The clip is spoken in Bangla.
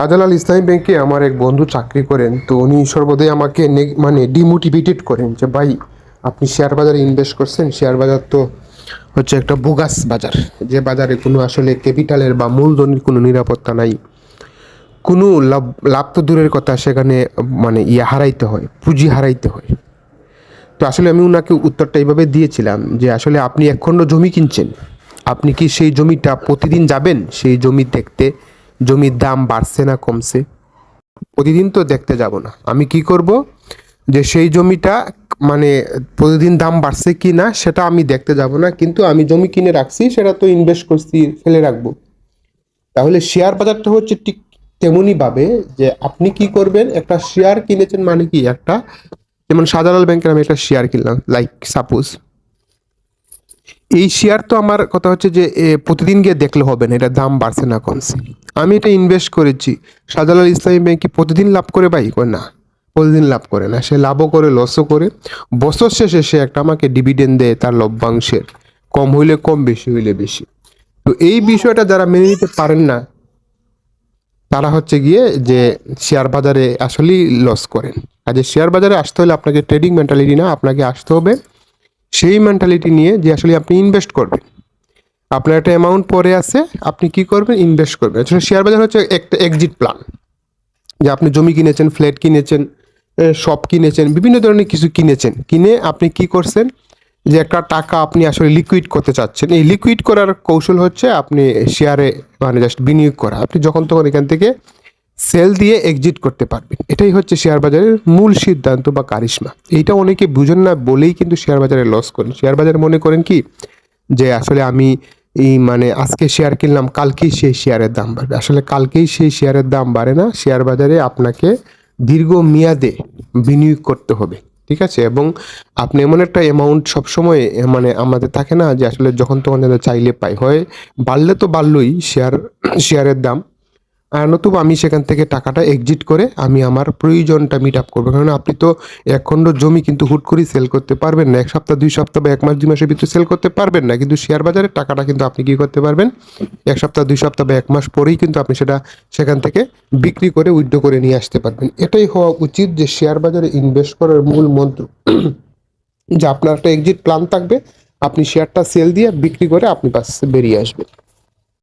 শাহজালাল ইসলামী ব্যাংকে আমার এক বন্ধু চাকরি করেন, তো উনি সর্বদাই আমাকে মানে ডিমোটিভেটেড করেন যে, ভাই, আপনি শেয়ার বাজারে ইনভেস্ট করছেন, শেয়ার বাজার তো হচ্ছে একটা বোগাস বাজার। যে বাজারে কোনো আসলে ক্যাপিটালের বা মূলধনের কোনো নিরাপত্তা নাই। কোনো লাভ লাভ তো দূরের কথা, সেখানে মানে ইয়ে হারাইতে হয়, পুঁজি হারাইতে হয়। তো আসলে আমি ওনাকে উত্তরটা এইভাবে দিয়েছিলাম যে, আসলে আপনি এক খণ্ড জমি কিনছেন। আপনি কি সেই জমিটা প্রতিদিন যাবেন? সেই জমি দেখতে জমির দাম বাড়ছে না কমছে? প্রতিদিন তো দেখতে যাব না। আমি কি করব? যে সেই জমিটা মানে প্রতিদিন দাম বাড়ছে কি না, সেটা আমি দেখতে যাব না। কিন্তু আমি জমি কিনে রাখছি, সেটা তো ইনভেস্ট করছি, ফেলে রাখব। তাহলে শেয়ার বাজারটা হচ্ছে ঠিক তেমনই ভাবে যে আপনি কি করবেন, একটা শেয়ার কিনেছেন মানে কি? একটা যেমন শাহজালাল ব্যাংকের আমি একটা শেয়ার কিনলাম লাইক সাপোজ এই শেয়ার তো আমার কথা হচ্ছে যে প্রতিদিন গিয়ে দেখলে হবে না, এটা দাম বাড়ছে না, কমছে। আমি এটা ইনভেস্ট করেছি। শাহজালাল ইসলামী ব্যাংক কি প্রতিদিন লাভ করে? ভাই কয় না। প্রতিদিন লাভ করে না। সে লাভও করে লসও করে। বছর শেষে সে একটা আমাকে ডিভিডেন্ড দেয় তার লভ্যাংশের। কম হইলে কম, বেশি হইলে বেশি। তো এই বিষয়টা যারা মেনে নিতে পারেন না, তারা হচ্ছে গিয়ে যে শেয়ার বাজারে আসলেই লস করেন। কাজে শেয়ার বাজারে আসতে হলে আপনাকে ট্রেডিং মেন্টালিটি না, আপনাকে আসতে হবে। সেই মেন্টালিটি নিয়ে যে আসলে আপনি ইনভেস্ট করবেন। আপনার একটা অ্যামাউন্ট পরে আছে, আপনি কি করবেন? ইনভেস্ট করবেন। আসলে শেয়ার বাজার হচ্ছে একটা এক্সিট প্ল্যান যে আপনি জমি কিনেছেন ফ্ল্যাট কিনেছেন শপ কিনেছেন, বিভিন্ন ধরনের কিছু কিনেছেন। কিনে আপনি কি করছেন? যে একটা টাকা আপনি আসলে লিকুইড করতে চাচ্ছেন। এই লিকুইড করার কৌশল হচ্ছে আপনি শেয়ারে মানে জাস্ট বিনিয়োগ করা। আপনি যখন তখন এখান থেকে সেল দিয়ে এক্সিট করতে পারবেন। এটাই হচ্ছে শেয়ার বাজারের মূল সিদ্ধান্ত বা কারিশমা। এইটা অনেকে বুঝেন না বলেই কিন্তু শেয়ার বাজারে লস করেন। শেয়ার বাজারে মনে করেন কি? যে আসলে আমি এই মানে আজকে শেয়ার কিনলাম, কালকেই সেই শেয়ারের দাম বাড়বে। আসলে কালকেই সেই শেয়ারের দাম বাড়ে না শেয়ার বাজারে আপনাকে দীর্ঘ মেয়াদে বিনিয়োগ করতে হবে, ঠিক আছে? এবং আপনি এমন একটা অ্যামাউন্ট সবসময় মানে আমাদের থাকে না যে আসলে যখন তখন যাদের চাইলে পাই হয়, বাড়লে তো বাড়লই শেয়ার শেয়ারের দাম। আর নতুবা আমি সেখান থেকে টাকাটা এক্সিট করে আমি আমার প্রয়োজনটা মিট আপ করব। কারণ আপনি তো এক খণ্ড জমি কিন্তু হুট করেই সেল করতে পারবেন না। এক সপ্তাহ, দুই সপ্তাহ বা এক মাস, দুই মাসের ভিতরে সেল করতে পারবেন না। কিন্তু শেয়ার বাজারে টাকাটা কিন্তু আপনি কি করতে পারবেন? এক সপ্তাহ, দুই সপ্তাহ বা এক মাস পরেই কিন্তু আপনি সেটা সেখান থেকে বিক্রি করে উইথড্র করে নিয়ে আসতে পারবেন। এটাই হওয়া উচিত যে শেয়ার বাজারে ইনভেস্ট করার মূল মন্ত্র যে আপনার একটা এক্সিট প্ল্যান থাকবে, আপনি শেয়ারটা সেল দিয়ে বিক্রি করে আপনি বাস বেরিয়ে আসবেন।